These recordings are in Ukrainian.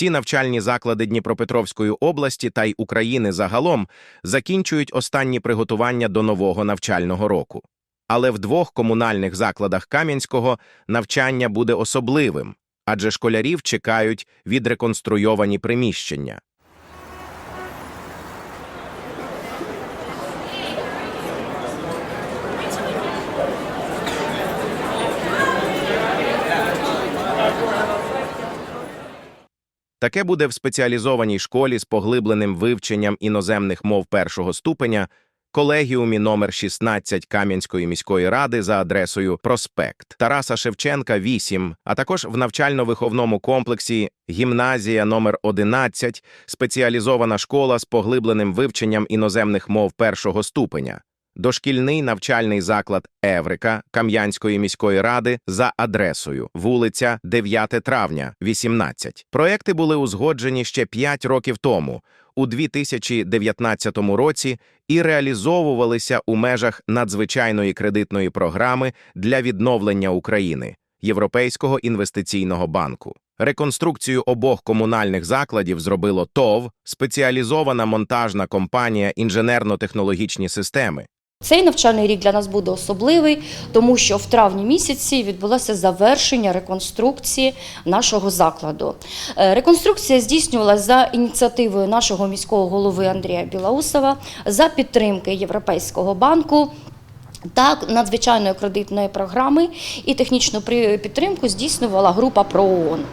Всі навчальні заклади Дніпропетровської області та й України загалом закінчують останні приготування до нового навчального року. Але в двох комунальних закладах Кам'янського навчання буде особливим, адже школярів чекають відреконструйовані приміщення. Таке буде в спеціалізованій школі з поглибленим вивченням іноземних мов першого ступеня, колегіумі номер 16 Кам'янської міської ради за адресою Проспект Тараса Шевченка, 8, а також в навчально-виховному комплексі Гімназія номер 11 спеціалізована школа з поглибленим вивченням іноземних мов першого ступеня. Дошкільний навчальний заклад Еврика Кам'янської міської ради за адресою вулиця 9 травня, 18. Проекти були узгоджені ще 5 років тому, у 2019 році, і реалізовувалися у межах надзвичайної кредитної програми для відновлення України Європейського інвестиційного банку. Реконструкцію обох комунальних закладів зробило ТОВ, спеціалізована монтажна компанія інженерно-технологічні системи. Цей навчальний рік для нас буде особливий, тому що в травні місяці відбулося завершення реконструкції нашого закладу. Е, Реконструкція здійснювалася за ініціативою нашого міського голови Андрія Білаусова за підтримки Європейського банку. Та надзвичайної кредитної програми і технічну підтримку здійснювала група ПРООН.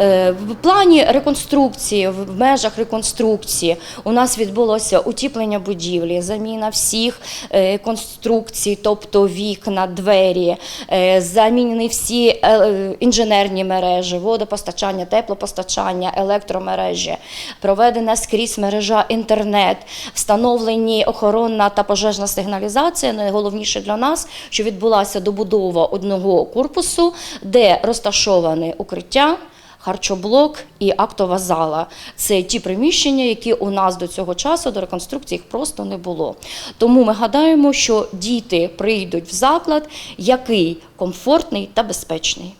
Е, В плані реконструкції, в межах реконструкції у нас відбулося утіплення будівлі, заміна всіх е, конструкцій, тобто вікна, двері, е, замінені всі інженерні мережі, водопостачання, теплопостачання, електромережі, проведена скрізь мережа інтернет, встановлені охоронна та пожежна сигналізація. Найголовніше для нас, що відбулася добудова одного корпусу, де розташоване укриття. Харчоблок і актова зала це ті приміщення, які у нас до цього часу до реконструкції їх просто не було. Тому ми гадаємо, що діти прийдуть в заклад, який комфортний та безпечний.